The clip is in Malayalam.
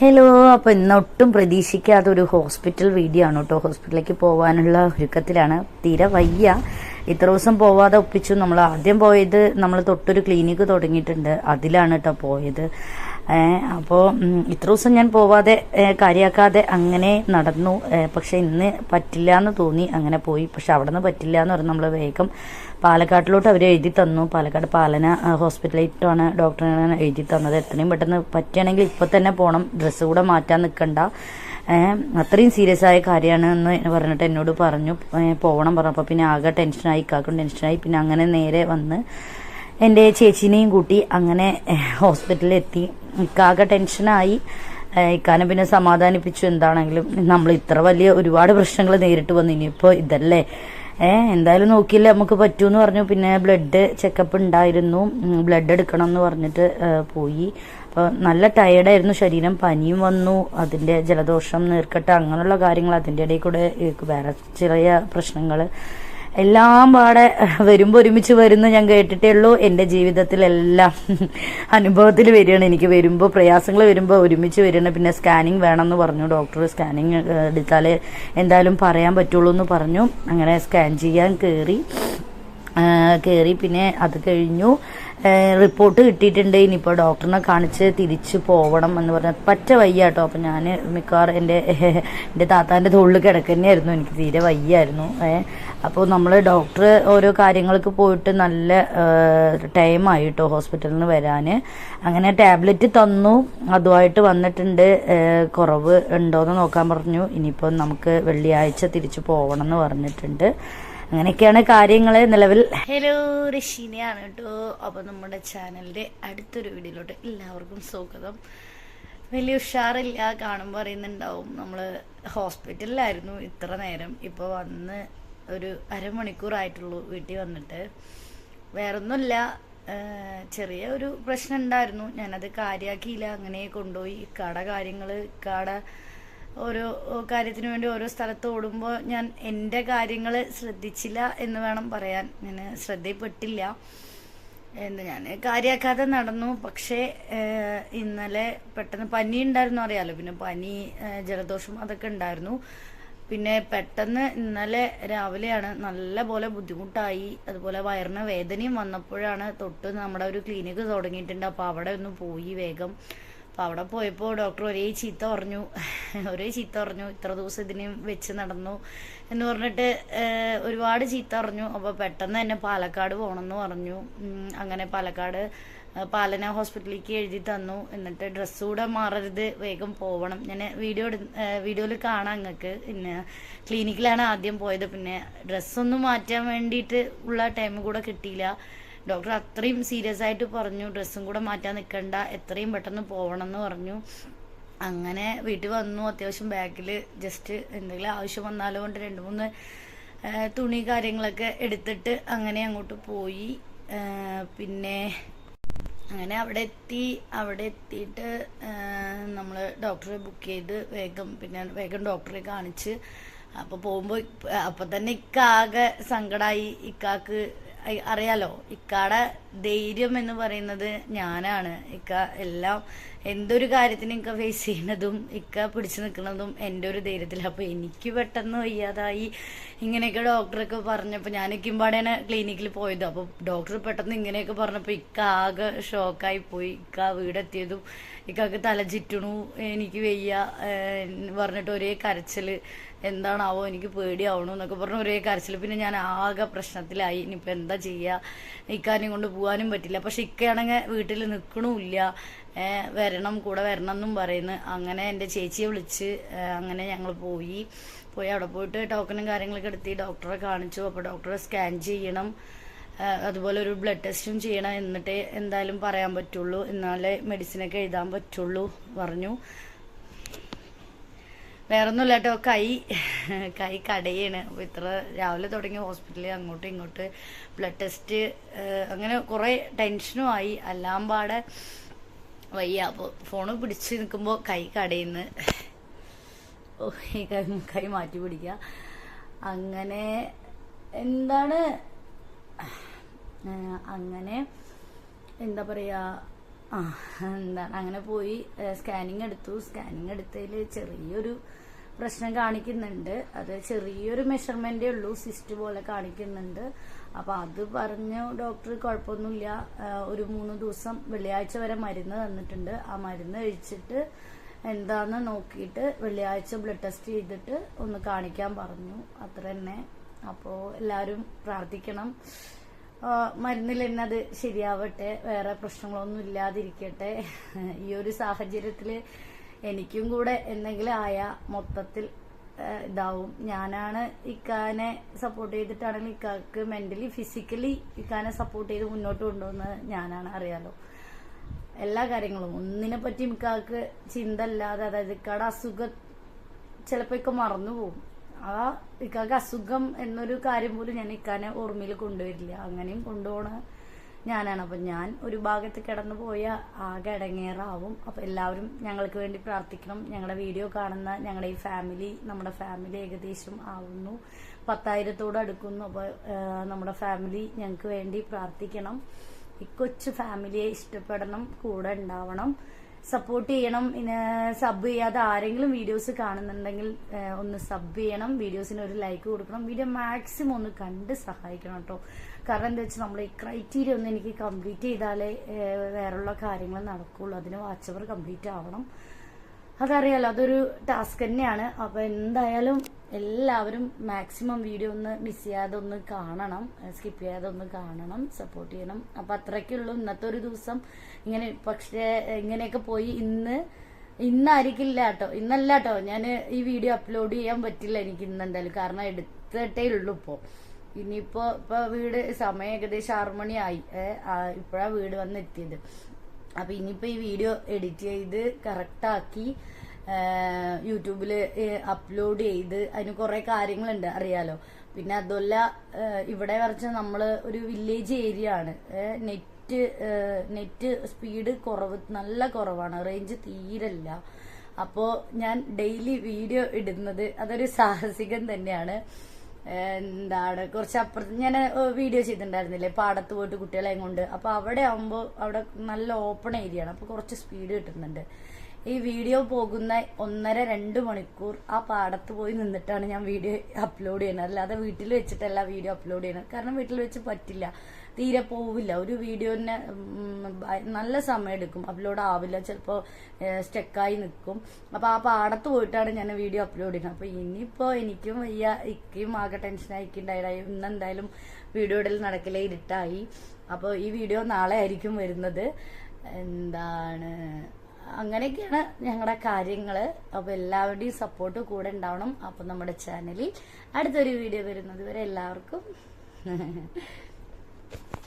ഹലോ അപ്പോൾ ഇന്നൊട്ടും പ്രതീക്ഷിക്കാതെ ഒരു ഹോസ്പിറ്റൽ വീഡിയോ ആണ് കേട്ടോ ഹോസ്പിറ്റലിലേക്ക് പോകാനുള്ള ഒരുക്കത്തിലാണ്. തീരെ വയ്യ. ഇത്ര ദിവസം പോവാതെ ഒപ്പിച്ചു. നമ്മൾ ആദ്യം പോയത് നമ്മൾ തൊട്ടൊരു ക്ലിനിക്ക് തുടങ്ങിയിട്ടുണ്ട്. അതിലാണ് കേട്ടോ പോയത്. അപ്പോൾ ഇത്ര ദിവസം ഞാൻ പോവാതെ കാര്യാക്കാതെ അങ്ങനെ നടന്നു. പക്ഷെ ഇന്ന് പറ്റില്ല എന്ന് തോന്നി അങ്ങനെ പോയി. പക്ഷെ അവിടെ നിന്ന് പറ്റില്ല എന്ന് പറഞ്ഞ് നമ്മൾ വേഗം പാലക്കാട്ടിലോട്ട് അവർ എഴുതി തന്നു. പാലക്കാട് പാലന ആ, ഹോസ്പിറ്റലിലേക്കാണ് ഡോക്ടറിനാണ് എഴുതി തന്നത്. എത്രയും പെട്ടെന്ന് പറ്റുകയാണെങ്കിൽ ഇപ്പം തന്നെ പോകണം ഡ്രസ്സ് കൂടെ മാറ്റാൻ നിൽക്കണ്ട അത്രയും സീരിയസ് ആയ കാര്യമാണ് എന്ന് പറഞ്ഞിട്ട് എന്നോട് പറഞ്ഞു. പോകണം പറഞ്ഞപ്പോൾ പിന്നെ ആകെ ടെൻഷനായി കാക്കും ടെൻഷനായി. പിന്നെ അങ്ങനെ നേരെ വന്ന് എന്റെ ചേച്ചീനെയും കൂട്ടി അങ്ങനെ ഹോസ്പിറ്റലിൽ എത്തി ഇക്കാകെ ടെൻഷനായി. ഇക്കാനെ പിന്നെ സമാധാനിപ്പിച്ചു. എന്താണെങ്കിലും നമ്മൾ ഇത്ര വലിയ ഒരുപാട് പ്രശ്നങ്ങൾ നേരിട്ട് വന്നു. ഇനിയിപ്പോൾ ഇതല്ലേ? ഏഹ് എന്തായാലും നോക്കിയില്ല നമുക്ക് പറ്റൂന്ന് പറഞ്ഞു. പിന്നെ ബ്ലഡ് ചെക്കപ്പ് ഉണ്ടായിരുന്നു. ബ്ലഡ് എടുക്കണം എന്ന് പറഞ്ഞിട്ട് പോയി. അപ്പോൾ നല്ല ടയേർഡായിരുന്നു ശരീരം പനിയും വന്നു. അതിന്റെ ജലദോഷം നീർക്കെട്ട് അങ്ങനെയുള്ള കാര്യങ്ങൾ അതിന്റെ ഇടയിൽ കൂടെ വേറെ ചെറിയ പ്രശ്നങ്ങൾ എല്ലാം പാടെ വരുമ്പോൾ ഒരുമിച്ച് വരുന്ന ഞാൻ കേട്ടിട്ടേ ഉള്ളൂ. എന്റെ ജീവിതത്തിലെല്ലാം അനുഭവത്തിൽ വരികയാണ്. എനിക്ക് വരുമ്പോൾ പ്രയാസങ്ങൾ വരുമ്പോൾ ഒരുമിച്ച് വരികയാണ്. പിന്നെ സ്കാനിങ് വേണമെന്ന് പറഞ്ഞു. ഡോക്ടർ സ്കാനിങ് എടുത്താലേ എന്തായാലും പറയാൻ പറ്റുള്ളൂ എന്ന് പറഞ്ഞു. അങ്ങനെ സ്കാൻ ചെയ്യാൻ കയറി കയറി പിന്നെ അത് കഴിഞ്ഞു റിപ്പോർട്ട് കിട്ടിയിട്ടുണ്ട്. ഇനിയിപ്പോൾ ഡോക്ടറിനെ കാണിച്ച് തിരിച്ചു പോകണം എന്ന് പറഞ്ഞാൽ പറ്റ വയ്യ കേട്ടോ അപ്പം ഞാൻ മിക്കവാറും എന്റെ എന്റെ താത്താന്റെ തോളിൽ കിടക്കുന്നതായിരുന്നു എനിക്ക് തീരെ വയ്യായിരുന്നു അപ്പോൾ നമ്മൾ ഡോക്ടർ ഓരോ കാര്യങ്ങൾക്ക് പോയിട്ട് നല്ല ടൈമായി കേട്ടോ ഹോസ്പിറ്റലിൽ നിന്ന് വരാൻ അങ്ങനെ ടാബ്ലറ്റ് തന്നു. അതുമായിട്ട് വന്നിട്ടുണ്ട് കുറവ് ഉണ്ടോയെന്ന് നോക്കാൻ പറഞ്ഞു. ഇനിയിപ്പോൾ നമുക്ക് വെള്ളിയാഴ്ച തിരിച്ചു പോകണം എന്ന് പറഞ്ഞിട്ടുണ്ട്. അങ്ങനെയൊക്കെയാണ് കാര്യങ്ങൾ നിലവിൽ. ഹലോ ഋഷിനെയാണ് കേട്ടോ. അപ്പോൾ നമ്മുടെ ചാനലിന്റെ അടുത്തൊരു വീഡിയോയിലോട്ട് എല്ലാവർക്കും സ്വാഗതം. വലിയ ഉഷാറില്ല കാണുമ്പോൾ അറിയുന്നുണ്ടാവും. നമ്മൾ ഹോസ്പിറ്റലിലായിരുന്നു ഇത്ര നേരം. ഇപ്പോൾ വന്ന് ഒരു അരമണിക്കൂറായിട്ടുള്ളൂ വീട്ടിൽ വന്നിട്ട്. വേറൊന്നുമില്ല. ചെറിയ ഒരു പ്രശ്നം ഉണ്ടായിരുന്നു. ഞാനത് കാര്യാക്കിയില്ല. അങ്ങനെ കൊണ്ടുപോയി. കട കാര്യങ്ങൾ ഇക്കാട ഓരോ കാര്യത്തിന് വേണ്ടി ഓരോ സ്ഥലത്ത് ഓടുമ്പോൾ ഞാൻ എന്റെ കാര്യങ്ങൾ ശ്രദ്ധിച്ചില്ല എന്ന് വേണം പറയാൻ. ഞാൻ ശ്രദ്ധയിൽപ്പെട്ടില്ല എന്ന് ഞാൻ കാര്യാക്കാതെ നടന്നു. പക്ഷേ ഇന്നലെ പെട്ടെന്ന് പനി ഉണ്ടായിരുന്നു അറിയാലോ. പിന്നെ പനി ജലദോഷം അതൊക്കെ ഉണ്ടായിരുന്നു. പിന്നെ പെട്ടെന്ന് ഇന്നലെ രാവിലെയാണ് നല്ല പോലെ ബുദ്ധിമുട്ടായി. അതുപോലെ വയറിന് വേദനയും വന്നപ്പോഴാണ് തൊട്ട് നമ്മുടെ ഒരു ക്ലിനിക്ക് തുടങ്ങിയിട്ടുണ്ട്. അപ്പോൾ അവിടെ ഒന്ന് പോയി വേഗം അപ്പോൾ അവിടെ പോയപ്പോൾ ഡോക്ടർ ഒരേ ചീത്ത പറഞ്ഞു. ഒരേ ചീത്ത പറഞ്ഞു. ഇത്ര ദിവസം ഇതിനെയും വെച്ച് നടന്നു എന്ന് പറഞ്ഞിട്ട് ഒരുപാട് ചീത്ത പറഞ്ഞു. അപ്പോൾ പെട്ടെന്ന് തന്നെ പാലക്കാട് പോകണമെന്ന് പറഞ്ഞു. അങ്ങനെ പാലക്കാട് പാലന ഹോസ്പിറ്റലിലേക്ക് എഴുതി തന്നു. എന്നിട്ട് ഡ്രസ്സ് കൂടെ മാറരുത് വേഗം പോവണം. ഞാൻ വീഡിയോ വീഡിയോയിൽ കാണാം നിങ്ങൾക്ക് പിന്നെ ക്ലിനിക്കിലാണ് ആദ്യം പോയത്. പിന്നെ ഡ്രസ്സൊന്നും മാറ്റാൻ വേണ്ടിയിട്ട് ഉള്ള ടൈം കൂടെ കിട്ടിയില്ല. ഡോക്ടർ അത്രയും സീരിയസ് ആയിട്ട് പറഞ്ഞു ഡ്രസ്സും കൂടെ മാറ്റാൻ നിൽക്കണ്ട എത്രയും പെട്ടെന്ന് പോകണം എന്ന് പറഞ്ഞു. അങ്ങനെ വീട്ടിൽ വന്നു അത്യാവശ്യം ബാഗിൽ ജസ്റ്റ് എന്തെങ്കിലും ആവശ്യം വന്നാലോ കൊണ്ട് രണ്ട് മൂന്ന് തുണി കാര്യങ്ങളൊക്കെ എടുത്തിട്ട് അങ്ങനെ അങ്ങോട്ട് പോയി. പിന്നെ അങ്ങനെ അവിടെ എത്തി. അവിടെ എത്തിയിട്ട് നമ്മൾ ഡോക്ടറെ ബുക്ക് ചെയ്ത് വേഗം പിന്നെ വേഗം ഡോക്ടറെ കാണിച്ച്. അപ്പോൾ പോകുമ്പോൾ അപ്പം തന്നെ ഇക്കാകെ സങ്കടമായി ഇക്കാക്ക് അറിയാലോ ഇക്കാടെ ധൈര്യം എന്ന് പറയുന്നത് ഞാനാണ്. ഇക്ക എല്ലാം എന്തൊരു കാര്യത്തിന് ഇക്ക ഫേസ് ചെയ്യുന്നതും ഇക്ക പിടിച്ചു നിൽക്കുന്നതും എന്റെ ഒരു ധൈര്യത്തിൽ അപ്പോൾ എനിക്ക് പെട്ടെന്ന് വയ്യാതായി. ഇങ്ങനെയൊക്കെ ഡോക്ടറൊക്കെ പറഞ്ഞപ്പോൾ ഞാൻ ഇക്കുമ്പാടെയാണ് ക്ലിനിക്കിൽ പോയത്. അപ്പോൾ ഡോക്ടർ പെട്ടെന്ന് ഇങ്ങനെയൊക്കെ പറഞ്ഞപ്പോൾ ഇക്ക ആകെ ഷോക്കായി പോയി. ഇക്ക വീടെത്തിയതും ഇക്കാക്ക് തല ചുറ്റണു എനിക്ക് വയ്യ പറഞ്ഞിട്ട് ഒരേ കരച്ചിൽ എന്താണാവോ എനിക്ക് പേടിയാവണോ എന്നൊക്കെ പറഞ്ഞ് ഒരേ കരച്ചിൽ പിന്നെ ഞാൻ ആകെ പ്രശ്നത്തിലായി. ഇനിയിപ്പോൾ എന്താ ചെയ്യുക ഇക്കാനും കൊണ്ട് പോകാനും പറ്റില്ല. പക്ഷെ ഇക്കയാണെങ്കിൽ വീട്ടിൽ നിൽക്കണമില്ല വരണം കൂടെ വരണം എന്നും പറയുന്നു. അങ്ങനെ എന്റെ ചേച്ചിയെ വിളിച്ച് അങ്ങനെ ഞങ്ങൾ പോയി. പോയി അവിടെ പോയിട്ട് ടോക്കണും കാര്യങ്ങളൊക്കെ എടുത്ത് ഡോക്ടറെ കാണിച്ചു. അപ്പോൾ ഡോക്ടറെ സ്കാൻ ചെയ്യണം. അതുപോലെ ഒരു ബ്ലഡ് ടെസ്റ്റും ചെയ്യണം. എന്നിട്ടേ എന്തായാലും പറയാൻ പറ്റുള്ളൂ. എന്നാലേ മെഡിസിനൊക്കെ എഴുതാൻ പറ്റുള്ളൂ പറഞ്ഞു. വേറൊന്നുമില്ല കേട്ടോ കൈ കൈ കടയാണ്. അപ്പോൾ ഇത്ര രാവിലെ തുടങ്ങി ഹോസ്പിറ്റലിൽ അങ്ങോട്ടും ഇങ്ങോട്ട് ബ്ലഡ് ടെസ്റ്റ് അങ്ങനെ കുറേ ടെൻഷനും ആയി. എല്ലാം പാടെ വയ്യ. അപ്പോൾ ഫോണ് പിടിച്ച് നിൽക്കുമ്പോൾ കൈ കടയിന്ന്. ഓ ഈ കൈ കൈ മാറ്റി പിടിക്കുക. അങ്ങനെ എന്താണ്? അങ്ങനെ എന്താ പറയുക ആ എന്താണ് അങ്ങനെ പോയി സ്കാനിങ് എടുത്തു. സ്കാനിങ് എടുത്തതിൽ ചെറിയൊരു പ്രശ്നം കാണിക്കുന്നുണ്ട്. അത് ചെറിയൊരു മെഷർമെന്റേ ഉള്ളൂ സിസ്റ്റ് പോലെ കാണിക്കുന്നുണ്ട്. അപ്പൊ അത് പറഞ്ഞു ഡോക്ടർ കുഴപ്പമൊന്നുമില്ല. ഒരു മൂന്ന് ദിവസം വെള്ളിയാഴ്ച വരെ മരുന്ന് തന്നിട്ടുണ്ട്. ആ മരുന്ന് കഴിച്ചിട്ട് എന്താന്ന് നോക്കിയിട്ട് വെള്ളിയാഴ്ച ബ്ലഡ് ടെസ്റ്റ് ചെയ്തിട്ട് ഒന്ന് കാണിക്കാൻ പറഞ്ഞു. അത്ര തന്നെ അപ്പോ എല്ലാവരും പ്രാർത്ഥിക്കണം. മരുന്നിൽ തന്നെ അത് ശരിയാവട്ടെ വേറെ പ്രശ്നങ്ങളൊന്നും ഇല്ലാതിരിക്കട്ടെ. ഈ ഒരു സാഹചര്യത്തിൽ എനിക്കും കൂടെ എന്തെങ്കിലും ആയ മൊത്തത്തിൽ ഇതാവും. ഞാനാണ് ഇക്കാനെ സപ്പോർട്ട് ചെയ്തിട്ടാണെങ്കിൽ ഇക്കാക്ക് മെന്റലി ഫിസിക്കലി ഇക്കാനെ സപ്പോർട്ട് ചെയ്ത് മുന്നോട്ട് കൊണ്ടുപോകുന്നത് ഞാനാണ് അറിയാലോ. എല്ലാ കാര്യങ്ങളും. ഒന്നിനെ പറ്റി ഇക്കാക്ക് ചിന്ത അല്ലാതെ അതായത് ഇക്കാടെ അസുഖം ചിലപ്പോ ഇക്ക മറന്നു പോകും ആ ഇക്കാക്ക് അസുഖം എന്നൊരു കാര്യം പോലും ഞാൻ ഇക്കാനെ ഓർമ്മയിൽ കൊണ്ടുവരില്ല. അങ്ങനെയും കൊണ്ടുപോണ ഞാനാണ്. അപ്പൊ ഞാൻ ഒരു ഭാഗത്ത് കിടന്നു പോയ ആകെ ഇടങ്ങേറാവും. അപ്പൊ എല്ലാവരും ഞങ്ങൾക്ക് വേണ്ടി പ്രാർത്ഥിക്കണം. ഞങ്ങളുടെ വീഡിയോ കാണുന്ന ഞങ്ങളുടെ ഈ ഫാമിലി നമ്മുടെ ഫാമിലി ഏകദേശം ആവുന്നു. പത്തായിരത്തോട് അടുക്കുന്നു. അപ്പൊ നമ്മുടെ ഫാമിലി ഞങ്ങൾക്ക് വേണ്ടി പ്രാർത്ഥിക്കണം. ഈ കൊച്ചു ഫാമിലിയെ ഇഷ്ടപ്പെടണം. കൂടെ ഉണ്ടാവണം. സപ്പോർട്ട് ചെയ്യണം. സബ് ചെയ്യാതെ ആരെങ്കിലും വീഡിയോസ് കാണുന്നുണ്ടെങ്കിൽ ഒന്ന് സബ് ചെയ്യണം. വീഡിയോസിന് ഒരു ലൈക്ക് കൊടുക്കണം. വീഡിയോ മാക്സിമം ഒന്ന് കണ്ട് സഹായിക്കണം കേട്ടോ. കാരണം എന്താ വെച്ചാൽ നമ്മൾ ഈ ക്രൈറ്റീരിയ ഒന്ന് എനിക്ക് കംപ്ലീറ്റ് ചെയ്താലേ വേറെയുള്ള കാര്യങ്ങൾ നടക്കുള്ളൂ. അതിന് വാച്ച് അവർ കംപ്ലീറ്റ് ആവണം. അതറിയാലോ അതൊരു ടാസ്ക് തന്നെയാണ്. അപ്പൊ എന്തായാലും എല്ലാവരും മാക്സിമം വീഡിയോ ഒന്ന് മിസ് ചെയ്യാതെ ഒന്ന് കാണണം സ്കിപ്പ് ചെയ്യാതെ ഒന്ന് കാണണം സപ്പോർട്ട് ചെയ്യണം. അപ്പൊ അത്രയ്ക്കുള്ളൂ. ഇന്നത്തെ ഒരു ദിവസം ഇങ്ങനെ പക്ഷേ ഇങ്ങനെയൊക്കെ പോയി ഇന്ന് ഇന്നായിരിക്കില്ല കേട്ടോ ഇന്നല്ല കേട്ടോ ഞാൻ ഈ വീഡിയോ അപ്ലോഡ് ചെയ്യാൻ പറ്റില്ല എനിക്ക് ഇന്ന് എന്തായാലും. കാരണം എടുത്തിട്ടേ ഉള്ളൂ ഇപ്പോ. ഇനിയിപ്പോ ഇപ്പൊ വീട് സമയം ഏകദേശം ആറു മണിയായി. ഇപ്പോഴാണ് ഇപ്പോഴാ വീട് വന്ന് എത്തിയത് അപ്പൊ ഇനിയിപ്പോ ഈ വീഡിയോ എഡിറ്റ് ചെയ്ത് കറക്റ്റാക്കി യൂട്യൂബിൽ അപ്ലോഡ് ചെയ്ത് അതിന് കുറെ കാര്യങ്ങളുണ്ട് അറിയാലോ. പിന്നെ അതുമല്ല ഇവിടെ വരച്ച നമ്മൾ ഒരു വില്ലേജ് ഏരിയ ആണ്. നെറ്റ് നെറ്റ് സ്പീഡ് കുറവ് നല്ല കുറവാണ്. റേഞ്ച് തീരല്ല അപ്പോ ഞാൻ ഡെയിലി വീഡിയോ ഇടുന്നത് അതൊരു സാഹസികം തന്നെയാണ്. എന്താണ് കുറച്ച് അപ്പുറത്ത് ഞാൻ വീഡിയോ ചെയ്തിട്ടുണ്ടായിരുന്നില്ലേ? പാടത്ത് പോയിട്ട് കുട്ടികളെയും കൊണ്ട്. അപ്പൊ അവിടെ ആവുമ്പോൾ അവിടെ നല്ല ഓപ്പൺ ഏരിയ ആണ്. അപ്പൊ കുറച്ച് സ്പീഡ് കിട്ടുന്നുണ്ട്. ഈ വീഡിയോ പോകുന്ന ഒന്നര രണ്ട് മണിക്കൂർ ആ പാടത്ത് പോയി നിന്നിട്ടാണ് ഞാൻ വീഡിയോ അപ്ലോഡ് ചെയ്യുന്നത്. അല്ലാതെ വീട്ടിൽ വെച്ചിട്ടല്ല വീഡിയോ അപ്ലോഡ് ചെയ്യുന്നത്. കാരണം വീട്ടിൽ വെച്ച് പറ്റില്ല. തീരെ പോവില്ല. ഒരു വീഡിയോനെ നല്ല സമയം എടുക്കും. അപ്ലോഡ് ആവില്ല. ചിലപ്പോൾ സ്റ്റക്കായി നിൽക്കും. അപ്പോൾ ആ പാടത്ത് പോയിട്ടാണ് ഞാൻ വീഡിയോ അപ്ലോഡ് ചെയ്യുന്നത്. അപ്പോൾ ഇനിയിപ്പോൾ എനിക്കും വയ്യ. ഇക്കയും ആകെ ടെൻഷനായിക്കുണ്ടായി ഇന്ന് എന്തായാലും വീഡിയോ ഇടൽ നടക്കില്ല ഇരുട്ടായി. അപ്പോൾ ഈ വീഡിയോ നാളെ ആയിരിക്കും വരുന്നത്. എന്താണ്? അങ്ങനെയൊക്കെയാണ് ഞങ്ങളുടെ കാര്യങ്ങൾ. അപ്പൊ എല്ലാവരുടെയും സപ്പോർട്ട് കൂടെ ഉണ്ടാവണം അപ്പൊ നമ്മുടെ ചാനലിൽ അടുത്തൊരു വീഡിയോ വരുന്നത് വരെ എല്ലാവർക്കും.